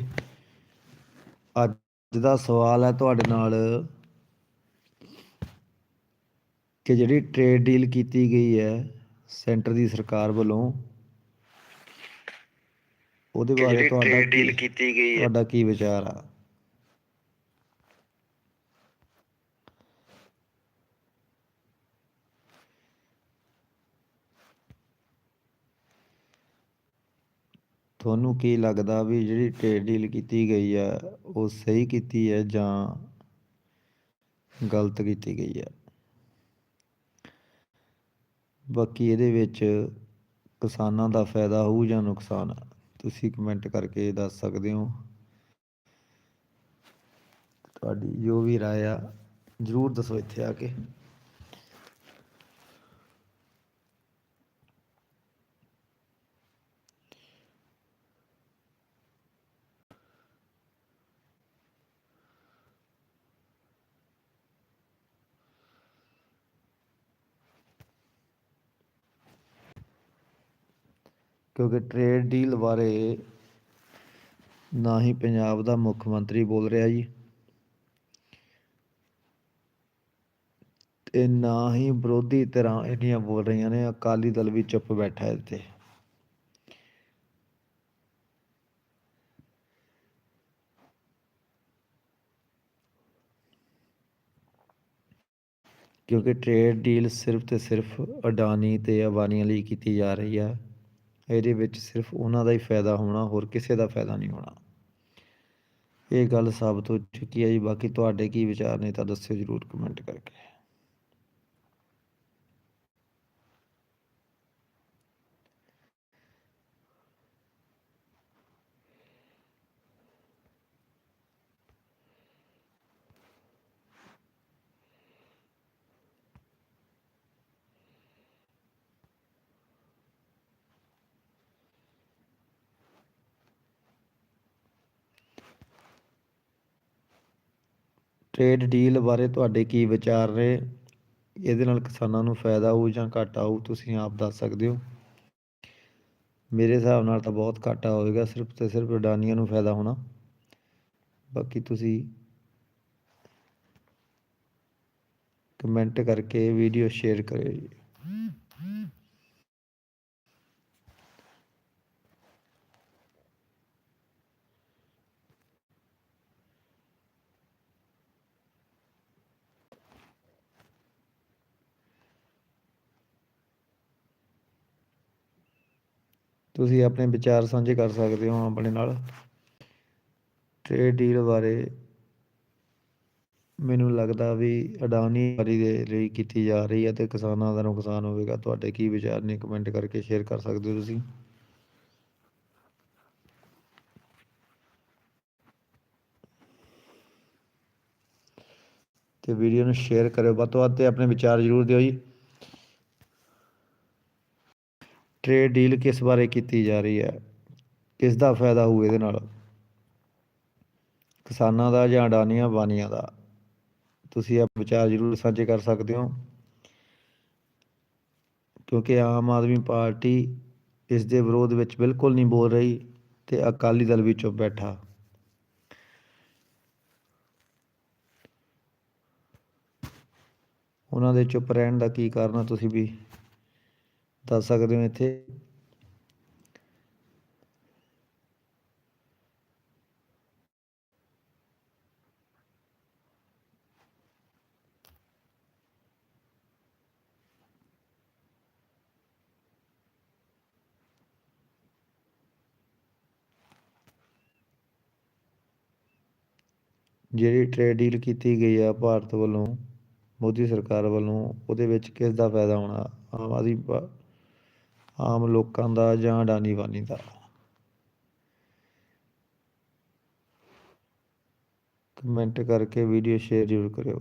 ਵਾਸਤੇ ਅੱਜ ਦਾ ਸਵਾਲ ਹੈ ਤੁਹਾਡੇ ਨਾਲ ਕਿ ਜਿਹੜੀ ਟ੍ਰੇਡ ਡੀਲ ਕੀਤੀ ਗਈ ਹੈ ਸੈਂਟਰ ਦੀ ਸਰਕਾਰ ਵੱਲੋਂ ਉਹਦੇ ਬਾਰੇ ਤੁਹਾਡਾ ਡੀਲ ਕੀਤੀ ਗਈ ਹੈ। ਤੁਹਾਡਾ ਕੀ ਵਿਚਾਰ ਆ? ਤੁਹਾਨੂੰ ਕੀ ਲੱਗਦਾ ਵੀ ਜਿਹੜੀ ਟ੍ਰੇਡ ਡੀਲ ਕੀਤੀ ਗਈ ਹੈ ਉਹ ਸਹੀ ਕੀਤੀ ਹੈ ਜਾਂ ਗਲਤ ਕੀਤੀ ਗਈ ਹੈ? ਬਾਕੀ ਇਹਦੇ ਵਿੱਚ ਕਿਸਾਨਾਂ ਦਾ ਫਾਇਦਾ ਹੋਊ ਜਾਂ ਨੁਕਸਾਨ? ਤੁਸੀਂ ਕਮੈਂਟ ਕਰਕੇ ਦੱਸ ਸਕਦੇ ਹੋ। ਤੁਹਾਡੀ ਜੋ ਵੀ ਰਾਏ ਆ, ਜਰੂਰ ਦੱਸੋ ਇੱਥੇ ਆ ਕੇ। ਕਿਉਂਕਿ ਟ੍ਰੇਡ ਡੀਲ ਬਾਰੇ ਨਾ ਹੀ ਪੰਜਾਬ ਦਾ ਮੁੱਖ ਮੰਤਰੀ ਬੋਲ ਰਿਹਾ ਜੀ। ਤੇ ਨਾ ਹੀ ਵਿਰੋਧੀ ਧਿਰਾਂ ਇੰਨੀਆਂ ਬੋਲ ਰਹੀਆਂ ਨੇ, ਅਕਾਲੀ ਦਲ ਵੀ ਚੁੱਪ ਬੈਠਾ ਹੈ ਇੱਥੇ। ਕਿਉਂਕਿ ਟ੍ਰੇਡ ਡੀਲ ਸਿਰਫ ਤੇ ਸਿਰਫ ਅਡਾਨੀ ਤੇ ਅਬਾਨੀਆਂ ਲਈ ਕੀਤੀ ਜਾ ਰਹੀ ਹੈ ਇਹਦੇ ਵਿੱਚ ਸਿਰਫ ਉਹਨਾਂ ਦਾ ਹੀ ਫਾਇਦਾ ਹੋਣਾ, ਹੋਰ ਕਿਸੇ ਦਾ ਫਾਇਦਾ ਨਹੀਂ ਹੋਣਾ। ਇਹ ਗੱਲ ਸਾਬਤ ਹੋ ਚੁੱਕੀ ਹੈ ਜੀ। ਬਾਕੀ ਤੁਹਾਡੇ ਕੀ ਵਿਚਾਰ ਨੇ ਤਾਂ ਦੱਸਿਓ ਜਰੂਰ ਕਮੈਂਟ ਕਰਕੇ। ਟ੍ਰੇਡ ਡੀਲ ਬਾਰੇ ਤੁਹਾਡੇ ਕੀ ਵਿਚਾਰ ਨੇ? ਇਹਦੇ ਨਾਲ ਕਿਸਾਨਾਂ ਨੂੰ ਫਾਇਦਾ ਹੋਊ ਜਾਂ ਘਾਟਾ ਹੋਊ, ਤੁਸੀਂ ਆਪ ਦੱਸ ਸਕਦੇ ਹੋ। ਮੇਰੇ ਹਿਸਾਬ ਨਾਲ ਤਾਂ ਬਹੁਤ ਘਾਟਾ ਹੋਵੇਗਾ, ਸਿਰਫ ਤੇ ਸਿਰਫ ਅਡਾਨੀਆਂ ਨੂੰ ਫਾਇਦਾ ਹੋਣਾ। ਬਾਕੀ ਤੁਸੀਂ ਕਮੈਂਟ ਕਰਕੇ ਵੀਡੀਓ ਸ਼ੇਅਰ ਕਰਿਓ ਜੀ। ਤੁਸੀਂ ਆਪਣੇ ਵਿਚਾਰ ਸਾਂਝੇ ਕਰ ਸਕਦੇ ਹੋ ਆਪਣੇ ਨਾਲ। ਟ੍ਰੇਡ ਡੀਲ ਬਾਰੇ ਮੈਨੂੰ ਲੱਗਦਾ ਵੀ ਅਡਾਨੀ ਵਾਰੀ ਦੇ ਲਈ ਕੀਤੀ ਜਾ ਰਹੀ ਹੈ ਤੇ ਕਿਸਾਨਾਂ ਦਾ ਨੁਕਸਾਨ ਹੋਵੇਗਾ। ਤੁਹਾਡੇ ਕੀ ਵਿਚਾਰ ਨੇ ਕਮੈਂਟ ਕਰਕੇ ਸ਼ੇਅਰ ਕਰ ਸਕਦੇ ਹੋ ਤੁਸੀਂ? ਤੇ ਵੀਡੀਓ ਨੂੰ ਸ਼ੇਅਰ ਕਰਿਓ। ਵੱਧ ਤੋਂ ਵੱਧ ਤੇ ਆਪਣੇ ਵਿਚਾਰ ਜ਼ਰੂਰ ਦਿਓ ਜੀ। ਟ੍ਰੇਡ ਡੀਲ ਕਿਸ ਬਾਰੇ ਕੀਤੀ ਜਾ ਰਹੀ ਹੈ? ਕਿਸ ਦਾ ਫਾਇਦਾ ਹੋਊ ਇਹਦੇ ਨਾਲ? ਕਿਸਾਨਾਂ ਦਾ ਜਾਂ ਅਡਾਨੀਆਂ ਬਾਨੀਆਂ ਦਾ? ਤੁਸੀਂ ਆਪ ਵਿਚਾਰ ਜ਼ਰੂਰ ਸਾਂਝੇ ਕਰ ਸਕਦੇ ਹੋ। ਕਿਉਂਕਿ ਆਮ ਆਦਮੀ ਪਾਰਟੀ ਇਸ ਦੇ ਵਿਰੋਧ ਵਿੱਚ ਬਿਲਕੁਲ ਨਹੀਂ ਬੋਲ ਰਹੀ ਤੇ ਅਕਾਲੀ ਦਲ ਵੀ ਚੁੱਪ ਬੈਠਾ। ਉਹਨਾਂ ਦੇ ਚੁੱਪ ਰਹਿਣ ਦਾ ਕੀ ਕਾਰਨ ਆ ਤੁਸੀਂ ਵੀ? ਦੱਸ ਸਕਦੇ ਹੋ ਇੱਥੇ? ਜਿਹੜੀ ਟ੍ਰੇਡ ਡੀਲ ਕੀਤੀ ਗਈ ਆ ਭਾਰਤ ਵੱਲੋਂ, ਮੋਦੀ ਸਰਕਾਰ ਵੱਲੋਂ, ਉਹਦੇ ਵਿੱਚ ਕਿਸ ਦਾ ਫਾਇਦਾ ਹੋਣਾ? ਆਮ ਆਦਮੀ ਪਾ- ਆਮ ਲੋਕਾਂ ਦਾ ਜਾਂ ਅਡਾਨੀ ਵਾਨੀ ਦਾ। ਕਮੈਂਟ ਕਰਕੇ ਵੀਡੀਓ ਸ਼ੇਅਰ ਜ਼ਰੂਰ ਕਰਿਓ